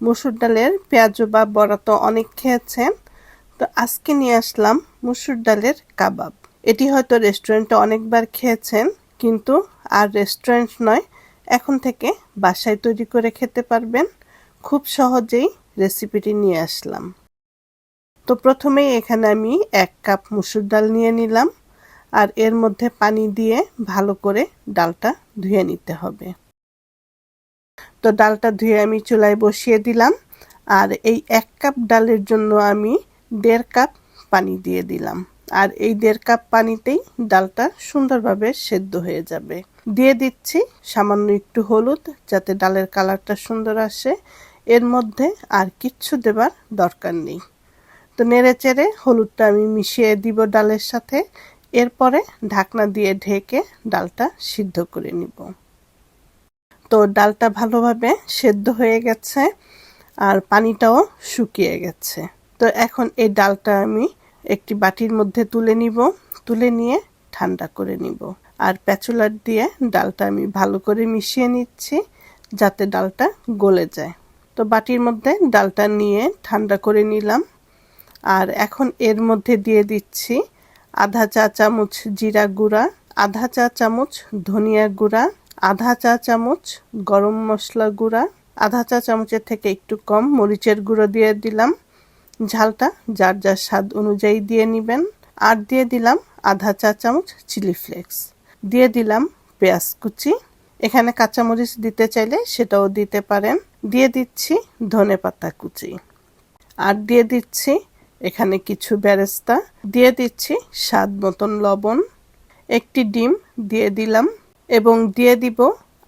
মুসুর ডালের পেঁয়াজু বা বড়া তো অনেক খেয়েছেন। তো আজকে নিয়ে আসলাম মুসুর ডালের কাবাব। এটি হয়তো রেস্টুরেন্টে অনেকবার খেয়েছেন, কিন্তু আর রেস্টুরেন্ট নয়, এখন থেকে বাসায় তৈরি করে খেতে পারবেন। খুব সহজেই রেসিপিটি নিয়ে আসলাম। তো প্রথমেই এখানে আমি এক কাপ মুসুর ডাল নিয়ে নিলাম, আর এর মধ্যে পানি দিয়ে ভালো করে ডালটা ধুয়ে নিতে হবে। তো ডালটা ধুয়ে আমি চুলায় বসিয়ে দিলাম। আর এই এক কাপ ডালের জন্য আমি দেড় কাপ পানি দিয়ে দিলাম। আর এই দেড় কাপ পানিতেই ডালটা সুন্দরভাবে সেদ্ধ হয়ে যাবে। দিয়ে দিচ্ছি সামান্য একটু হলুদ যাতে ডালের কালারটা সুন্দর আসে। এর মধ্যে আর কিচ্ছু দেবার দরকার নেই। তো নেড়ে চেড়ে হলুদটা আমি মিশিয়ে দিব ডালের সাথে। এরপরে ঢাকনা দিয়ে ঢেকে ডালটা সিদ্ধ করে নিব। তো ডালটা ভালোভাবে সেদ্ধ হয়ে গেছে আর পানিটাও শুকিয়ে গেছে। তো এখন এই ডালটা আমি একটি বাটির মধ্যে তুলে নিব, তুলে নিয়ে ঠান্ডা করে নিব। আর প্যাচুলার দিয়ে ডালটা আমি ভালো করে মিশিয়ে নিচ্ছি যাতে ডালটা গলে যায়। তো বাটির মধ্যে ডালটা নিয়ে ঠান্ডা করে নিলাম। আর এখন এর মধ্যে দিয়ে দিচ্ছি আধা চা চামচ জিরা গুঁড়া, আধা চা চামচ ধনিয়া গুঁড়া আধা চা চামচ গরম মশলা গুঁড়া, আধা চা চামচের থেকে একটু কম মরিচের গুঁড়ো দিয়ে দিলাম। ঝালটা যার যার স্বাদ অনুযায়ী দিয়ে নেবেন। আর দিয়ে দিলাম আধা চা চামচ চিলি ফ্লেক্স। দিয়ে দিলাম পেঁয়াজ কুচি। এখানে কাঁচামরিচ দিতে চাইলে সেটাও দিতে পারেন। দিয়ে দিচ্ছি ধনে পাতা কুচি। আর দিয়ে দিচ্ছি এখানে কিছু বেরেস্তা দিয়ে দিচ্ছি স্বাদ মতন লবণ। একটি ডিম দিয়ে দিলাম এবং দিয়ে দিব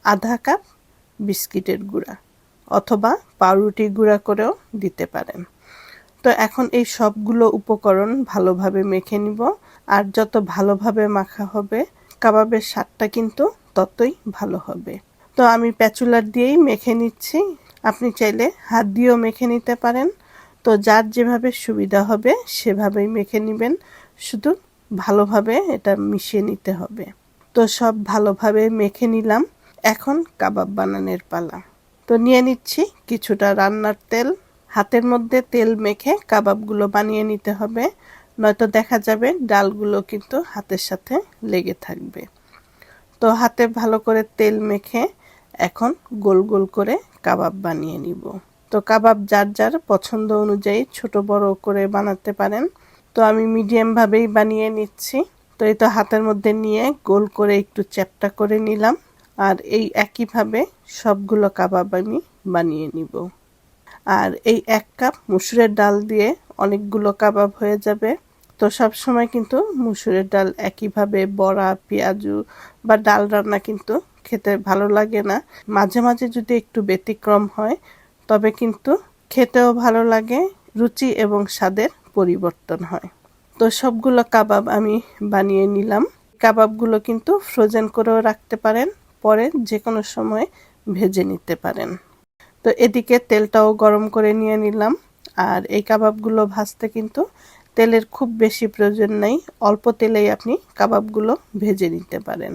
আধা কাপ বিস্কিটের গুঁড়া অথবা পাউরুটি গুঁড়া করেও দিতে পারেন। তো এখন এই সবগুলো উপকরণ ভালোভাবে মেখে নিব। আর যত ভালোভাবে মাখা হবে, কাবাবের স্বাদটা কিন্তু ততই ভালো হবে। তো আমি প্যাচুলার দিয়েই মেখে নিচ্ছি। আপনি চাইলে হাত দিয়েও মেখে নিতে পারেন। তো যার যেভাবে সুবিধা হবে, সেভাবেই মেখে নেবেন। শুধু ভালোভাবে এটা মিশিয়ে নিতে হবে। তো সব ভালোভাবে মেখে নিলাম। এখন কাবাব বানানোর পালা। তো নিয়ে নিচ্ছি কিছুটা রান্নার তেল। হাতের মধ্যে তেল মেখে কাবাবগুলো বানিয়ে নিতে হবে। নয়তো দেখা যাবে ডালগুলো কিন্তু হাতের সাথে লেগে থাকবে। তো হাতে ভালো করে তেল মেখে এখন গোল গোল করে কাবাব বানিয়ে নিব। তো কাবাব যার যার পছন্দ অনুযায়ী ছোট বড় করে বানাতে পারেন। তো আমি মিডিয়ামভাবেই বানিয়ে নিচ্ছি। তো তো হাতের মধ্যে নিয়ে গোল করে একটু চ্যাপটা করে নিলাম। আর এই একইভাবে সবগুলো কাবাব আমি বানিয়ে নিব। আর এই এক কাপ মুসুরের ডাল দিয়ে অনেকগুলো কাবাব হয়ে যাবে। তো সব সময় কিন্তু মুসুরের ডাল একইভাবে বড়া, পেঁয়াজু বা ডাল রান্না কিন্তু খেতে ভালো লাগে না। মাঝে মাঝে যদি একটু ব্যতিক্রম হয়, তবে কিন্তু খেতেও ভালো লাগে, রুচি এবং স্বাদের পরিবর্তন হয়। তো সবগুলো কাবাব আমি বানিয়ে নিলাম। কাবাবগুলো কিন্তু ফ্রোজেন করেও রাখতে পারেন, পরে যে কোনো সময় ভেজে নিতে পারেন। তো এদিকে তেলটাও গরম করে নিয়ে নিলাম। আর এই কাবাবগুলো ভাজতে কিন্তু তেলের খুব বেশি প্রয়োজন নেই, অল্প তেলেই আপনি কাবাবগুলো ভেজে নিতে পারেন।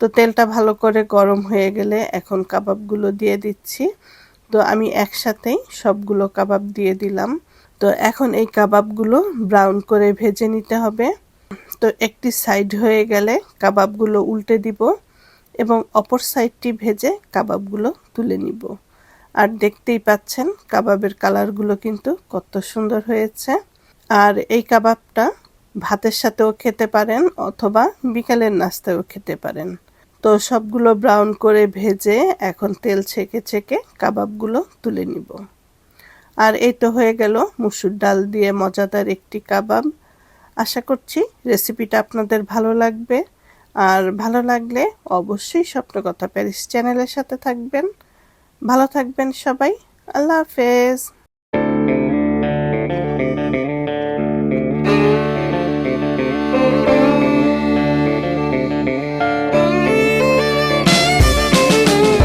তো তেলটা ভালো করে গরম হয়ে গেলে এখন কাবাবগুলো দিয়ে দিচ্ছি। তো আমি একসাথেই সবগুলো কাবাব দিয়ে দিলাম। তো এখন এই কাবাবগুলো ব্রাউন করে ভেজে নিতে হবে। তো একটি সাইড হয়ে গেলে কাবাবগুলো উল্টে দিব এবং অপর সাইডটি ভেজে কাবাবগুলো তুলে নিব। আর দেখতেই পাচ্ছেন কাবাবের কালারগুলো কিন্তু কত সুন্দর হয়েছে। আর এই কাবাবটা ভাতের সাথেও খেতে পারেন অথবা বিকালের নাস্তায়ও খেতে পারেন। তো সবগুলো ব্রাউন করে ভেজে এখন তেল ছেঁকে ছেঁকে কাবাবগুলো তুলে নিব। আর এই তো হয়ে গেল মুসুর ডাল দিয়ে মজাদার একটি কাবাব। আশা করছি রেসিপিটা আপনাদের ভালো লাগবে। আর ভালো লাগলে অবশ্যই স্বপ্নকথা প্যারিস চ্যানেলের সাথে থাকবেন। ভালো থাকবেন সবাই। আল্লাহ হাফেজ।